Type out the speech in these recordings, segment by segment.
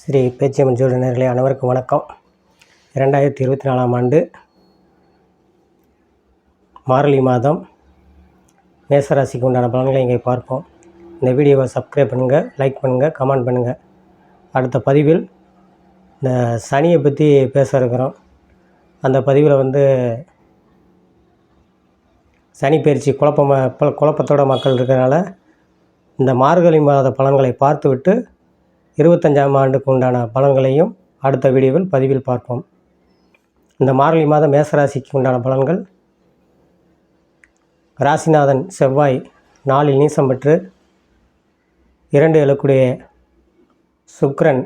ஸ்ரீ பேச்சியம்மன் ஜோடி நேர்களே அனைவருக்கும் வணக்கம். இரண்டாயிரத்தி இருபத்தி நாலாம் ஆண்டு மார்கழி மாதம் மேசராசிக்கு உண்டான பலன்களை இங்கே பார்ப்போம். இந்த வீடியோவை சப்ஸ்கிரைப் பண்ணுங்கள் லைக் பண்ணுங்கள் கமெண்ட் பண்ணுங்கள் அடுத்த பதிவில் இந்த சனியை பற்றி பேச இருக்கிறோம். அந்த பதிவில் வந்து சனி பயிற்சி குழப்பமாக குழப்பத்தோட மக்கள் இருக்கிறனால இந்த மார்கழி மாத பலன்களை பார்த்துவிட்டு இருபத்தஞ்சாம் ஆண்டுக்கு உண்டான பலன்களையும் அடுத்த வீடியோவில் பதிவில் பார்ப்போம். இந்த மார்கழி மாதம் மேசராசிக்கு உண்டான பலன்கள். ராசிநாதன் செவ்வாய் நாளில் நீசம் பெற்று இரண்டு எழுக்கூடிய சுக்ரன்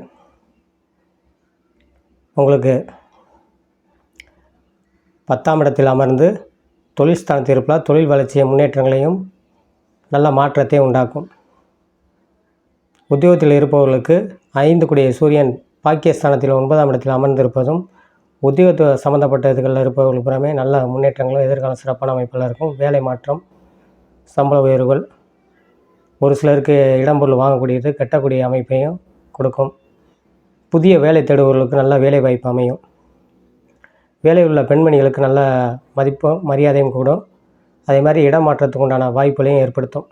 உங்களுக்கு பத்தாம் இடத்தில் அமர்ந்து தொழில் ஸ்தானத்தில் இருப்பதால் தொழில் வளர்ச்சியை முன்னேற்றங்களையும் நல்ல மாற்றத்தை உண்டாக்கும். உத்தியோகத்தில் இருப்பவர்களுக்கு ஐந்து கூடிய சூரியன் பாக்கியஸ்தானத்தில் ஒன்பதாம் இடத்தில் அமர்ந்திருப்பதும் உத்தியோகத்து சம்மந்தப்பட்ட இதுகளில் இருப்பவர்கள் புறமே நல்ல முன்னேற்றங்களும் எதிர்கால சிறப்பான அமைப்பில் இருக்கும். வேலை மாற்றம் சம்பள உயர்வுகள் ஒரு சிலருக்கு இடம்பொருள் வாங்கக்கூடியது கட்டக்கூடிய அமைப்பையும் கொடுக்கும். புதிய வேலை தேடுபவர்களுக்கு நல்ல வேலை வாய்ப்பு அமையும். வேலை உள்ள பெண்மணிகளுக்கு நல்ல மதிப்பும் மரியாதையும் கூடும். அதே மாதிரி இடமாற்றத்துக்கு உண்டான வாய்ப்புகளையும் ஏற்படுத்தும்.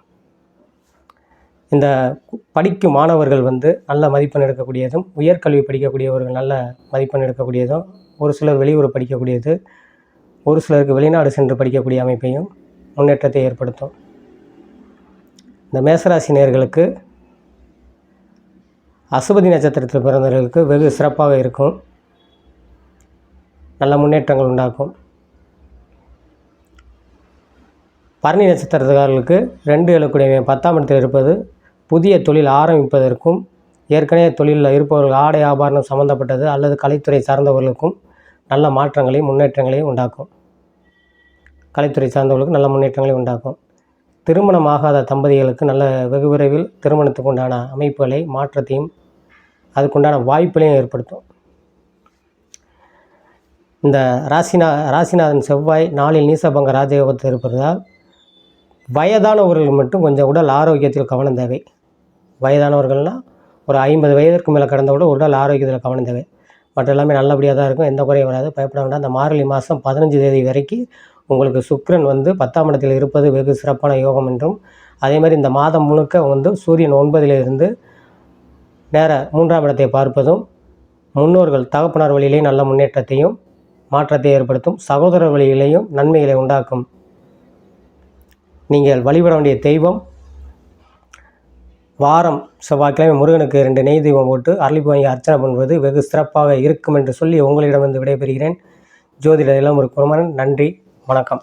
இந்த படிக்கும் மாணவர்கள் வந்து நல்ல மதிப்பெண் எடுக்கக்கூடியதும் உயர்கல்வி படிக்கக்கூடியவர்கள் நல்ல மதிப்பெண் எடுக்கக்கூடியதும் ஒரு சிலர் வெளியூர் படிக்கக்கூடியது ஒரு சிலருக்கு வெளிநாடு சென்று படிக்கக்கூடிய அமைப்பையும் முன்னேற்றத்தை ஏற்படுத்தும். இந்த மேசராசி நேர்களுக்கு அசுபதி நட்சத்திரத்தில் பிறந்தவர்களுக்கு வெகு சிறப்பாக இருக்கும். நல்ல முன்னேற்றங்கள் உண்டாக்கும் பரணி நட்சத்திரத்துக்காரர்களுக்கு ரெண்டு எழுக்கூடிய பத்தாம் இடத்தில் இருப்பது புதிய தொழில் ஆரம்பிப்பதற்கும் ஏற்கனவே தொழிலில் இருப்பவர்கள் ஆடை ஆபரணம் சம்மந்தப்பட்டது அல்லது கலைத்துறை சார்ந்தவர்களுக்கும் நல்ல மாற்றங்களையும் முன்னேற்றங்களையும் உண்டாக்கும். கலைத்துறை சார்ந்தவர்களுக்கு நல்ல முன்னேற்றங்களையும் உண்டாக்கும். திருமணம் ஆகாத தம்பதிகளுக்கு நல்ல வெகு விரைவில் திருமணத்துக்கு உண்டான அமைப்புகளை மாற்றத்தையும் அதுக்குண்டான வாய்ப்புகளையும் ஏற்படுத்தும். இந்த ராசிநா ராசிநாதன் செவ்வாய் நாளில் நீசபங்க ராஜயோகத்தில் இருப்பதால் வயதானவர்கள் மட்டும் கொஞ்சம் உடல் ஆரோக்கியத்தில் கவனம் தேவை. வயதானவர்கள்னால் ஒரு ஐம்பது வயதிற்கு மேலே கடந்தவிட உடல் ஆரோக்கியத்தில் கவனம் தேவை. மற்ற எல்லாமே நல்லபடியாக தான் இருக்கும். எந்த குறையும் வராது. பயப்பட வேண்டாம். அந்த மார்கழி மாதம் பதினஞ்சு தேதி வரைக்கும் உங்களுக்கு சுக்ரன் வந்து பத்தாம் இடத்தில் இருப்பது வெகு சிறப்பான யோகம் என்றும் அதே மாதிரி இந்த மாதம் முழுக்க வந்து சூரியன் ஒன்பதிலிருந்து நேர மூன்றாம் இடத்தை பார்ப்பதும் முன்னோர்கள் தகப்பனார் வழியிலேயும் நல்ல முன்னேற்றத்தையும் மாற்றத்தை ஏற்படுத்தும் சகோதரர் வழியிலேயும் நன்மைகளை உண்டாக்கும். நீங்கள் வழிபட வேண்டிய தெய்வம் வாரம் செவ்வாய்க்கிழமை முருகனுக்கு ரெண்டு நெய் தீபம் போட்டு அரளிப்பு வாங்கி அர்ச்சனை பண்ணுவது வெகு சிறப்பாக இருக்கும் என்று சொல்லி உங்களிடம் வந்து விடைபெறுகிறேன். ஜோதிட இளம் ஒரு குருமன் நன்றி வணக்கம்.